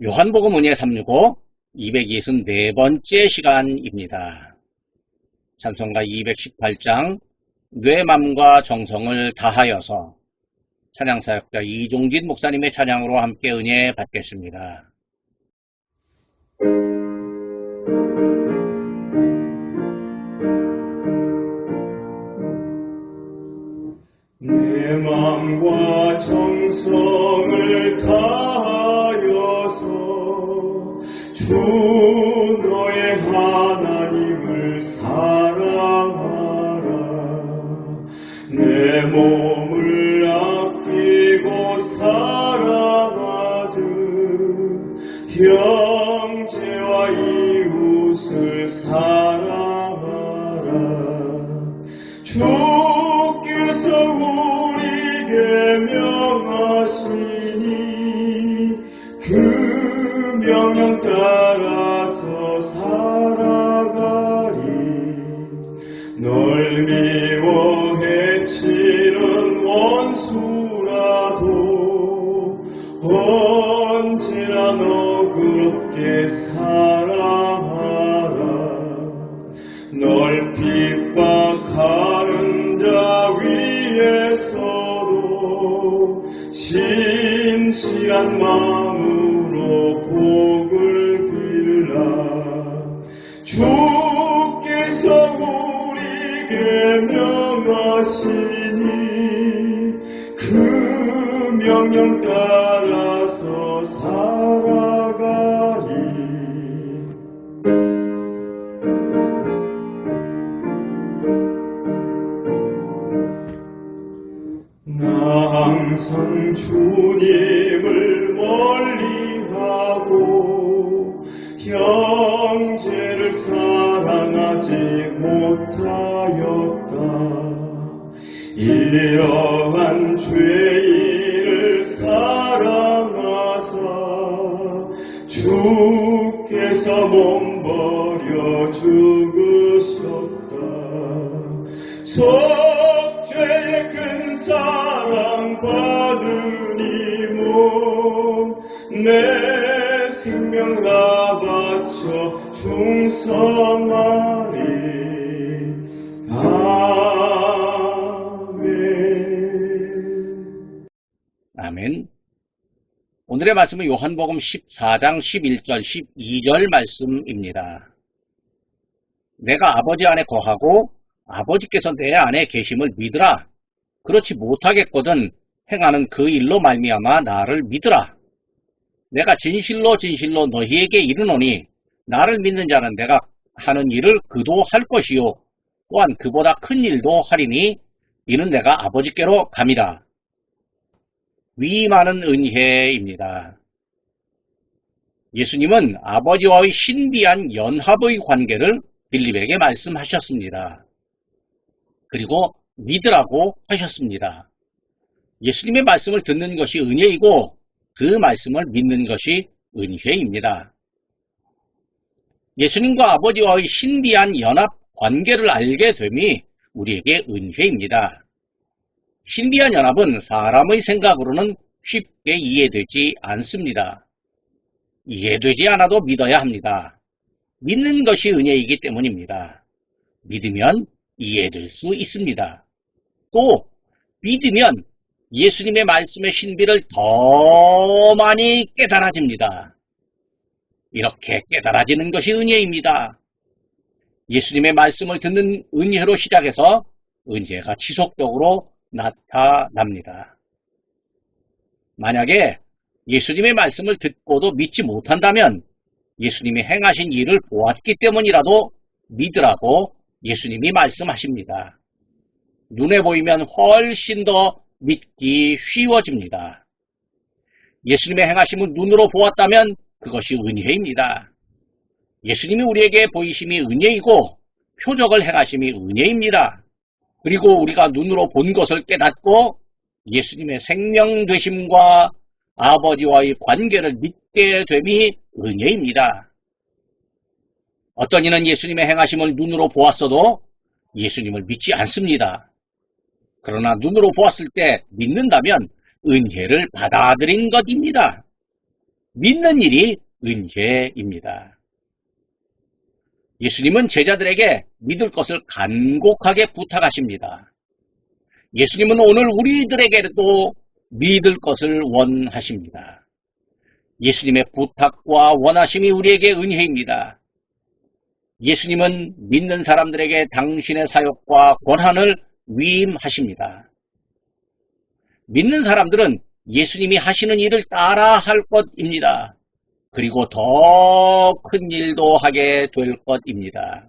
요한복음 은혜 365 264번째 시간입니다. 찬송가 218장 뇌, 맘과 정성을 다하여서 찬양사역자 이종진 목사님의 찬양으로 함께 은혜 받겠습니다. 형제와 이웃을 사랑하라. 주께서 우리에게 명하시니 그 명령 따라서 살아가리. 널 미워 해 치는 원수라도 언제 나 너그럽게 사랑하라. 널 핍박하는 자 위에서도 진실한 마음으로 복을 빌라. 주께서 우리에게 명하시니 그 명령 따라 주님을 멀리하고 형제를 사랑하지 못하였다. 이러한 죄인을 사랑하사 주께서 몸버려 죽으셨다. 속죄의 몸 내 생명 다 바쳐 충성하리 아멘 아멘. 오늘의 말씀은 요한복음 14장 11절, 12절 말씀입니다. 내가 아버지 안에 거하고 아버지께서 내 안에 계심을 믿으라. 그렇지 못하겠거든 행하는 그 일로 말미암아 나를 믿으라. 내가 진실로 진실로 너희에게 이르노니 나를 믿는 자는 내가 하는 일을 그도 할 것이요 또한 그보다 큰 일도 하리니 이는 내가 아버지께로 감이라. 위임하는 은혜입니다. 예수님은 아버지와의 신비한 연합의 관계를 빌립에게 말씀하셨습니다. 그리고 믿으라고 하셨습니다. 예수님의 말씀을 듣는 것이 은혜이고 그 말씀을 믿는 것이 은혜입니다. 예수님과 아버지와의 신비한 연합 관계를 알게 됨이 우리에게 은혜입니다. 신비한 연합은 사람의 생각으로는 쉽게 이해되지 않습니다. 이해되지 않아도 믿어야 합니다. 믿는 것이 은혜이기 때문입니다. 믿으면 이해될 수 있습니다. 또 믿으면 예수님의 말씀의 신비를 더 많이 깨달아집니다. 이렇게 깨달아지는 것이 은혜입니다. 예수님의 말씀을 듣는 은혜로 시작해서 은혜가 지속적으로 나타납니다. 만약에 예수님의 말씀을 듣고도 믿지 못한다면 예수님이 행하신 일을 보았기 때문이라도 믿으라고 예수님이 말씀하십니다. 눈에 보이면 훨씬 더 믿기 쉬워집니다. 예수님의 행하심을 눈으로 보았다면 그것이 은혜입니다. 예수님이 우리에게 보이심이 은혜이고 표적을 행하심이 은혜입니다. 그리고 우리가 눈으로 본 것을 깨닫고 예수님의 생명 되심과 아버지와의 관계를 믿게 됨이 은혜입니다. 어떤 이는 예수님의 행하심을 눈으로 보았어도 예수님을 믿지 않습니다. 그러나 눈으로 보았을 때 믿는다면 은혜를 받아들인 것입니다. 믿는 일이 은혜입니다. 예수님은 제자들에게 믿을 것을 간곡하게 부탁하십니다. 예수님은 오늘 우리들에게도 믿을 것을 원하십니다. 예수님의 부탁과 원하심이 우리에게 은혜입니다. 예수님은 믿는 사람들에게 당신의 사역과 권한을 위임하십니다. 믿는 사람들은 예수님이 하시는 일을 따라 할 것입니다. 그리고 더 큰 일도 하게 될 것입니다.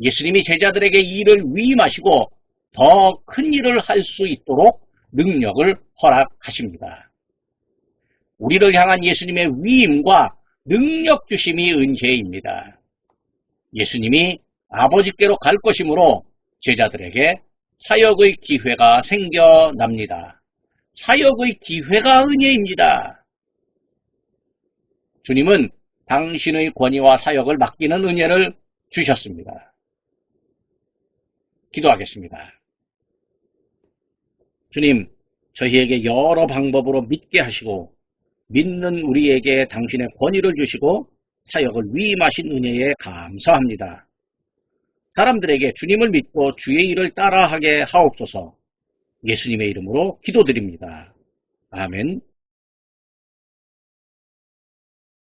예수님이 제자들에게 이 일을 위임하시고 더 큰 일을 할 수 있도록 능력을 허락하십니다. 우리를 향한 예수님의 위임과 능력 주심이 은혜입니다. 예수님이 아버지께로 갈 것이므로 제자들에게 사역의 기회가 생겨납니다. 사역의 기회가 은혜입니다. 주님은 당신의 권위와 사역을 맡기는 은혜를 주셨습니다. 기도하겠습니다. 주님, 저희에게 여러 방법으로 믿게 하시고 믿는 우리에게 당신의 권위를 주시고 사역을 위임하신 은혜에 감사합니다. 사람들에게 주님을 믿고 주의 일을 따라하게 하옵소서 예수님의 이름으로 기도드립니다. 아멘.